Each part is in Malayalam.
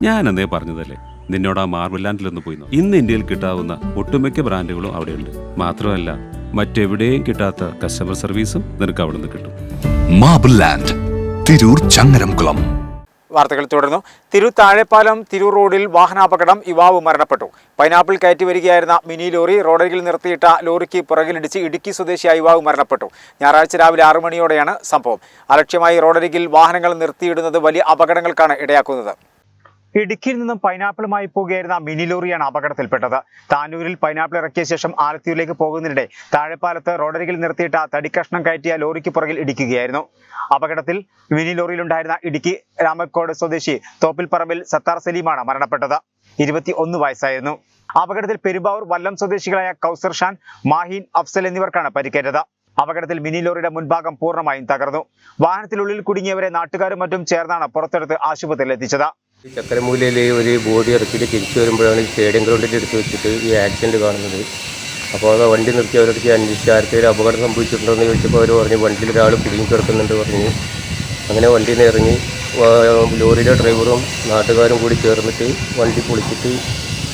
ഞാൻ അന്നേ പറഞ്ഞതല്ലേ? നിന്നോട് ആ മാർബിൾ ലാൻഡിലൊന്ന് പോയി നോ. ഇന്ന് ഇന്ത്യയിൽ കിട്ടാവുന്ന ഒട്ടുമിക്ക ബ്രാൻഡുകളും അവിടെയുണ്ട്. മാത്രമല്ല മറ്റെവിടെയും കിട്ടാത്ത കസ്റ്റമർ സർവീസും നിനക്ക് അവിടെ നിന്ന് കിട്ടും. Marble land Tirur Changaramkulam. വാർത്തകൾ തുടർന്നു തിരു താഴെപ്പാലം തിരൂർ റോഡിൽ വാഹനാപകടം യുവാവ് മരണപ്പെട്ടു. പൈനാപ്പിൾ കയറ്റി വരികയായിരുന്ന മിനി ലോറി റോഡരികിൽ നിർത്തിയിട്ട ലോറിക്ക് പുറകിലിടിച്ച് ഇടുക്കി സ്വദേശിയായ യുവാവ് മരണപ്പെട്ടു. ഞായറാഴ്ച രാവിലെ ആറു മണിയോടെയാണ് സംഭവം. അലക്ഷ്യമായി റോഡരികിൽ വാഹനങ്ങൾ നിർത്തിയിടുന്നത് വലിയ അപകടങ്ങൾക്കാണ് ഇടയാക്കുന്നത്. ഇടുക്കിയിൽ നിന്നും പൈനാപ്പിളുമായി പോകുകയായിരുന്ന മിനി ലോറിയാണ് അപകടത്തിൽപ്പെട്ടത്. താനൂരിൽ പൈനാപ്പിൾ ഇറക്കിയ ശേഷം ആലത്തിയൂരിലേക്ക് പോകുന്നതിനിടെ താഴെപ്പാലത്ത് റോഡരികിൽ നിർത്തിയിട്ട തടിക്കഷ്ണം കയറ്റിയ ലോറിക്ക് പുറകിൽ ഇടിക്കുകയായിരുന്നു. അപകടത്തിൽ മിനി ലോറിയിലുണ്ടായിരുന്ന ഇടുക്കി രാമക്കോട് സ്വദേശി തോപ്പിൽപ്പറമ്പിൽ സത്താർ സലീമാണ് മരണപ്പെട്ടത്. ഇരുപത്തി ഒന്ന് വയസ്സായിരുന്നു. അപകടത്തിൽ പെരുമ്പാവൂർ വല്ലം സ്വദേശികളായ കൗസർ ഷാൻ മാഹിൻ അഫ്സൽ എന്നിവർക്കാണ് പരിക്കേറ്റത്. അപകടത്തിൽ മിനി ലോറിയുടെ മുൻഭാഗം പൂർണമായും തകർന്നു. വാഹനത്തിനുള്ളിൽ കുടുങ്ങിയവരെ നാട്ടുകാരും മറ്റും ചേർന്നാണ് പുറത്തെടുത്ത് ആശുപത്രിയിൽ എത്തിച്ചത്. ചക്കരമൂലയിൽ ഒരു ബോഡി ഇറക്കിയിട്ട് തിരിച്ചു വരുമ്പോഴാണ് സ്റ്റേഡിയം ഗ്രൗണ്ടിൽ എടുത്ത് വെച്ചിട്ട് ഈ ആക്സിഡന്റ് കാണുന്നത്. അപ്പോൾ അത് വണ്ടി നിർത്തി അവരടുത്ത് അന്വേഷിച്ച് ആർക്കെങ്കിലും അപകടം സംഭവിച്ചിട്ടുണ്ടോ എന്ന് ചോദിച്ചപ്പോൾ അവർ പറഞ്ഞു വണ്ടിയിൽ ഒരാൾ കുടുങ്ങി കിടക്കുന്നുണ്ട് പറഞ്ഞു. അങ്ങനെ വണ്ടിയിൽ നിന്ന് ഇറങ്ങി ലോറിയിലെ ഡ്രൈവറും നാട്ടുകാരും കൂടി ചേർന്നിട്ട് വണ്ടി പൊളിച്ചിട്ട്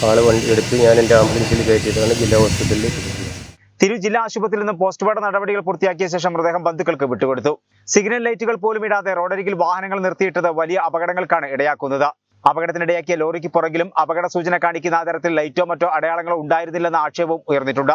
ആൾ വണ്ടി എടുത്ത് ഞാൻ എന്റെ ആംബുലൻസിൽ കയറ്റിയിട്ടാണ് ജില്ലാ ഹോസ്പിറ്റലിൽ തിരു ജില്ലാ ആശുപത്രിയിൽ നിന്ന് പോസ്റ്റ്മോർട്ടം നടപടികൾ പൂർത്തിയാക്കിയ ശേഷം മൃതദേഹം ബന്ധുക്കൾക്ക് വിട്ടുകൊടുത്തു. സിഗ്നൽ ലൈറ്റുകൾ പോലും ഇടാതെ റോഡരികിൽ വാഹനങ്ങൾ നിർത്തിയിട്ടത് വലിയ അപകടങ്ങൾക്കാണ് ഇടയാക്കുന്നത്. അപകടത്തിനിടയാക്കിയ ലോറിക്ക് പുറകിലും അപകട സൂചന കാണിക്കുന്ന തരത്തിൽ ലൈറ്റോ മറ്റോ അടയാളങ്ങളോ ഉണ്ടായിരുന്നില്ലെന്ന ആക്ഷേപവും ഉയർന്നിട്ടുണ്ട്.